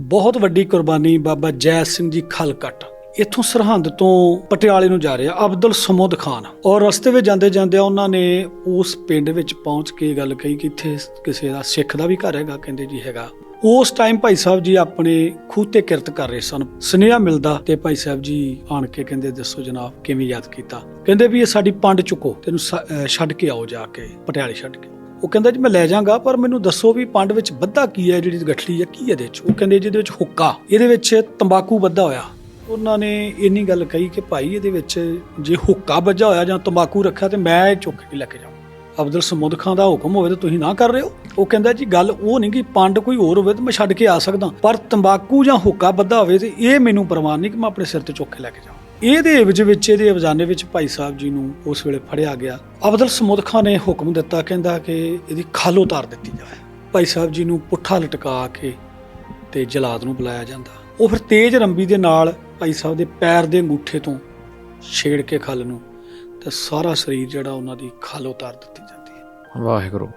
ਬਹੁਤ ਵੱਡੀ ਕੁਰਬਾਨੀ ਬਾਬਾ ਜੈ ਸਿੰਘ ਜੀ ਖਲਕਟ। ਇੱਥੋਂ ਸਰਹੰਦ ਤੋਂ ਪਟਿਆਲੇ ਨੂੰ ਜਾ ਰਿਹਾ ਅਬਦੁਲ ਸਮੁਦ ਖਾਨ। ਔਰ ਰਸਤੇ ਵਿੱਚ ਜਾਂਦੇ ਜਾਂਦੇ ਉਹਨਾਂ ਨੇ ਉਸ ਪਿੰਡ ਵਿੱਚ ਪਹੁੰਚ ਕੇ ਗੱਲ ਕਹੀ ਕਿ ਇੱਥੇ ਕਿਸੇ ਦਾ ਸਿੱਖ ਦਾ ਵੀ ਘਰ ਹੈਗਾ, ਕਹਿੰਦੇ ਜੀ ਹੈਗਾ। ਉਸ ਟਾਈਮ ਭਾਈ ਸਾਹਿਬ ਜੀ ਆਪਣੇ ਖੂਹ ਤੇ ਕਿਰਤ ਕਰ ਰਹੇ ਸਨ। ਸੁਨੇਹਾ ਮਿਲਦਾ ਤੇ ਭਾਈ ਸਾਹਿਬ ਜੀ ਆਣ ਕੇ ਕਹਿੰਦੇ, ਦੱਸੋ ਜਨਾਬ, ਕਿਵੇਂ ਯਾਦ ਕੀਤਾ? ਕਹਿੰਦੇ ਵੀ ਇਹ ਸਾਡੀ ਪੰਡ ਚੁੱਕੋ, ਤੈਨੂੰ ਸ- ਛੱਡ ਕੇ ਆਓ ਜਾ ਕੇ, ਪਟਿਆਲੇ ਛੱਡ ਕੇ। ਉਹ ਕਹਿੰਦਾ ਜੀ, ਮੈਂ ਲੈ ਜਾਵਾਂਗਾ ਪਰ ਮੈਨੂੰ ਦੱਸੋ ਵੀ ਪੰਡ ਵਿੱਚ ਬੱਧਾ ਕੀ ਹੈ, ਜਿਹੜੀ ਗਠੜੀ ਹੈ, ਕੀ ਇਹਦੇ ਵਿੱਚ? ਉਹ ਕਹਿੰਦੇ ਜਿਹਦੇ ਵਿੱਚ ਹੁੱਕਾ, ਇਹਦੇ ਵਿੱਚ ਤੰਬਾਕੂ ਬੱਧਾ ਹੋਇਆ। ਉਹਨਾਂ ਨੇ ਇੰਨੀ ਗੱਲ ਕਹੀ ਕਿ ਭਾਈ ਇਹਦੇ ਵਿੱਚ ਜੇ ਹੁੱਕਾ ਵੱਜਾ ਹੋਇਆ ਜਾਂ ਤੰਬਾਕੂ ਰੱਖਿਆ ਤੇ ਮੈਂ ਇਹ ਚੁੱਕ ਕੇ ਲੈ ਕੇ ਜਾਵਾਂ ਅਬਦੁਲ ਸਮੁਦ ਖਾਨ ਦਾ ਹੁਕਮ ਹੋਵੇ ਤਾਂ ਤੁਸੀਂ ਨਾ ਕਰ ਰਹੇ ਹੋ। ਉਹ ਕਹਿੰਦਾ ਜੀ, ਗੱਲ ਉਹ ਨਹੀਂ ਕਿ ਪੰਡ ਕੋਈ ਹੋਰ ਹੋਵੇ ਤਾਂ ਮੈਂ ਛੱਡ ਕੇ ਆ ਸਕਦਾ, ਪਰ ਤੰਬਾਕੂ ਜਾਂ ਹੁੱਕਾ ਬੱਧਾ ਹੋਵੇ ਤੇ ਇਹ ਮੈਨੂੰ ਪ੍ਰਵਾਨ ਨਹੀਂ ਕਿ ਮੈਂ ਆਪਣੇ ਸਿਰ ਤੇ ਚੁੱਕ ਕੇ ਲੈ ਕੇ ਜਾਵਾਂ। ਇਹਦੇ ਵਿੱਚ ਵਿੱਚ ਇਹਦੇ ਅਵਜ਼ਾਨੇ ਵਿੱਚ ਭਾਈ ਸਾਹਿਬ ਜੀ ਨੂੰ ਉਸ ਵੇਲੇ ਫੜਿਆ ਗਿਆ। ਅਬਦਲ ਸਮੁਦ ਖਾਨ ਨੇ ਹੁਕਮ ਦਿੱਤਾ, ਕਹਿੰਦਾ ਕਿ ਇਹਦੀ ਖੱਲ ਉਤਾਰ ਦਿੱਤੀ ਜਾਵੇ। ਭਾਈ ਸਾਹਿਬ ਜੀ ਨੂੰ ਪੁੱਠਾ ਲਟਕਾ ਕੇ ਤੇ ਜਲਾਦ ਨੂੰ ਬੁਲਾਇਆ ਜਾਂਦਾ। ਉਹ ਫਿਰ ਤੇਜ਼ ਰੰਬੀ ਦੇ ਨਾਲ ਭਾਈ ਸਾਹਿਬ ਦੇ ਪੈਰ ਦੇ ਅੰਗੂਠੇ ਤੋਂ ਛੇੜ ਕੇ ਖੱਲ ਨੂੰ ਤੇ ਸਾਰਾ ਸਰੀਰ ਜਿਹੜਾ ਉਹਨਾਂ ਦੀ ਖੱਲ ਉਤਾਰ ਦਿੱਤੀ ਜਾਂਦੀ ਹੈ। ਵਾਹਿਗੁਰੂ।